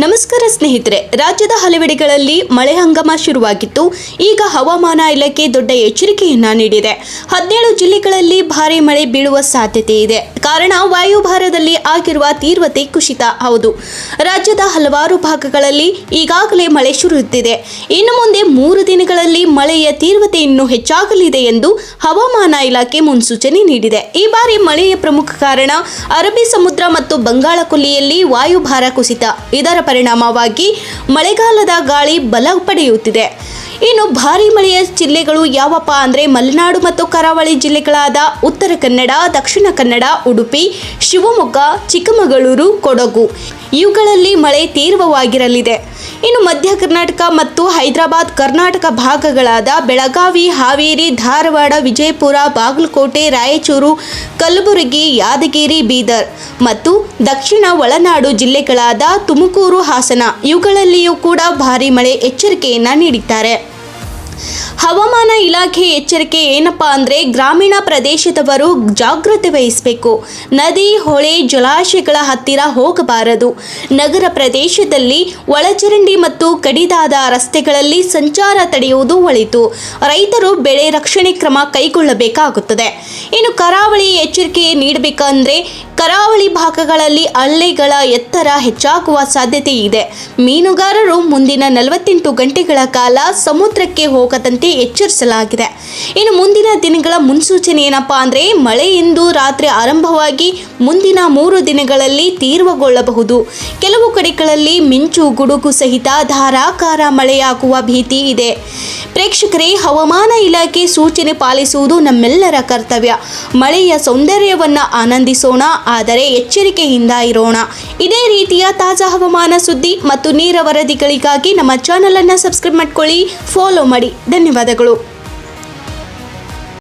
ನಮಸ್ಕಾರ ಸ್ನೇಹಿತರೆ, ರಾಜ್ಯದ ಹಲವೆಡೆಗಳಲ್ಲಿ ಮಳೆ ಹಂಗಮ ಶುರುವಾಗಿತ್ತು. ಈಗ ಹವಾಮಾನ ಇಲಾಖೆ ದೊಡ್ಡ ಎಚ್ಚರಿಕೆಯನ್ನ ನೀಡಿದೆ. ಹದಿನೇಳು ಜಿಲ್ಲೆಗಳಲ್ಲಿ ಭಾರಿ ಮಳೆ ಬೀಳುವ ಸಾಧ್ಯತೆ ಇದೆ. ಕಾರಣ ವಾಯುಭಾರದಲ್ಲಿ ಆಗಿರುವ ತೀವ್ರತೆ ಕುಸಿತ. ಹೌದು, ರಾಜ್ಯದ ಹಲವಾರು ಭಾಗಗಳಲ್ಲಿ ಈಗಾಗಲೇ ಮಳೆ ಶುರುತ್ತಿದೆ. ಇನ್ನು ಮುಂದೆ ಮೂರು ದಿನಗಳಲ್ಲಿ ಮಳೆಯ ತೀವ್ರತೆ ಇನ್ನೂ ಹೆಚ್ಚಾಗಲಿದೆ ಎಂದು ಹವಾಮಾನ ಇಲಾಖೆ ಮುನ್ಸೂಚನೆ ನೀಡಿದೆ. ಈ ಬಾರಿ ಮಳೆಯ ಪ್ರಮುಖ ಕಾರಣ, ಅರಬ್ಬಿ ಸಮುದ್ರ ಮತ್ತು ಬಂಗಾಳ ಕೊಲ್ಲಿಯಲ್ಲಿ ವಾಯುಭಾರ ಕುಸಿತ. ಇದರ ಪರಿಣಾಮವಾಗಿ ಮಳೆಗಾಲದ ಗಾಳಿ ಬಲ ಪಡೆಯುತ್ತಿದೆ. ಇನ್ನು ಭಾರಿ ಮಳೆಯ ಜಿಲ್ಲೆಗಳು ಯಾವಪ್ಪ ಅಂದರೆ ಮಲೆನಾಡು ಮತ್ತು ಕರಾವಳಿ ಜಿಲ್ಲೆಗಳಾದ ಉತ್ತರ ಕನ್ನಡ, ದಕ್ಷಿಣ ಕನ್ನಡ, ಉಡುಪಿ, ಶಿವಮೊಗ್ಗ, ಚಿಕ್ಕಮಗಳೂರು, ಕೊಡಗು. ಇವುಗಳಲ್ಲಿ ಮಳೆ ತೀವ್ರವಾಗಿರಲಿದೆ. ಇನ್ನು ಮಧ್ಯ ಕರ್ನಾಟಕ ಮತ್ತು ಹೈದರಾಬಾದ್, ಕರ್ನಾಟಕ ಭಾಗಗಳಾದ ಬೆಳಗಾವಿ, ಹಾವೇರಿ, ಧಾರವಾಡ, ವಿಜಯಪುರ, ಬಾಗಲಕೋಟೆ, ರಾಯಚೂರು, ಕಲಬುರಗಿ, ಯಾದಗಿರಿ, ಬೀದರ್ ಮತ್ತು ದಕ್ಷಿಣ ಒಳನಾಡು ಜಿಲ್ಲೆಗಳಾದ ತುಮಕೂರು, ಹಾಸನ ಇವುಗಳಲ್ಲಿಯೂ ಕೂಡ ಭಾರಿ ಮಳೆ ಎಚ್ಚರಿಕೆಯನ್ನು ನೀಡಿದ್ದಾರೆ. ಹವಾಮಾನ ಇಲಾಖೆ ಎಚ್ಚರಿಕೆ ಏನಪ್ಪಾ ಅಂದರೆ ಗ್ರಾಮೀಣ ಪ್ರದೇಶದವರು ಜಾಗೃತಿ ವಹಿಸಬೇಕು. ನದಿ, ಹೊಳೆ, ಜಲಾಶಯಗಳ ಹತ್ತಿರ ಹೋಗಬಾರದು. ನಗರ ಪ್ರದೇಶದಲ್ಲಿ ಒಳಚರಂಡಿ ಮತ್ತು ಕಡಿದಾದ ರಸ್ತೆಗಳಲ್ಲಿ ಸಂಚಾರ ತಡೆಯುವುದು ಒಳಿತು. ರೈತರು ಬೆಳೆ ರಕ್ಷಣೆ ಕ್ರಮ ಕೈಗೊಳ್ಳಬೇಕಾಗುತ್ತದೆ. ಇನ್ನು ಕರಾವಳಿ ಎಚ್ಚರಿಕೆ ನೀಡಬೇಕಂದ್ರೆ ಕರಾವಳಿ ಭಾಗಗಳಲ್ಲಿ ಹಳ್ಳಿಗಳ ಎತ್ತರ ಹೆಚ್ಚಾಗುವ ಸಾಧ್ಯತೆ ಇದೆ. ಮೀನುಗಾರರು ಮುಂದಿನ ನಲವತ್ತೆಂಟು ಗಂಟೆಗಳ ಕಾಲ ಸಮುದ್ರಕ್ಕೆ ಹೋಗದಂತೆ ಎಚ್ಚರಿಸಲಾಗಿದೆ. ಇನ್ನು ಮುಂದಿನ ದಿನಗಳ ಮುನ್ಸೂಚನೆ ಏನಪ್ಪಾ ಅಂದರೆ, ಮಳೆ ಇಂದು ರಾತ್ರಿ ಆರಂಭವಾಗಿ ಮುಂದಿನ ಮೂರು ದಿನಗಳಲ್ಲಿ ತೀರ್ವಗೊಳ್ಳಬಹುದು ಕೆಲವು ಕಡೆಗಳಲ್ಲಿ ಮಿಂಚು ಗುಡುಗು ಸಹಿತ ಧಾರಾಕಾರ ಮಳೆಯಾಗುವ ಭೀತಿ ಇದೆ. ಪ್ರೇಕ್ಷಕರೇ, ಹವಾಮಾನ ಇಲಾಖೆ ಸೂಚನೆ ಪಾಲಿಸುವುದು ನಮ್ಮೆಲ್ಲರ ಕರ್ತವ್ಯ. ಮಳೆಯ ಸೌಂದರ್ಯವನ್ನು ಆನಂದಿಸೋಣ. ಆದರೆ ಎಚ್ಚರಿಕೆಯಿಂದ ಇರೋಣ. ಇದೇ ರೀತಿಯ ತಾಜಾ ಹವಾಮಾನ ಸುದ್ದಿ ಮತ್ತು ನೀರ ವರದಿಗಳಿಗಾಗಿ ನಮ್ಮ ಚಾನಲನ್ನು ಸಬ್ಸ್ಕ್ರೈಬ್ ಮಾಡ್ಕೊಳ್ಳಿ, ಫಾಲೋ ಮಾಡಿ. ಧನ್ಯವಾದಗಳು.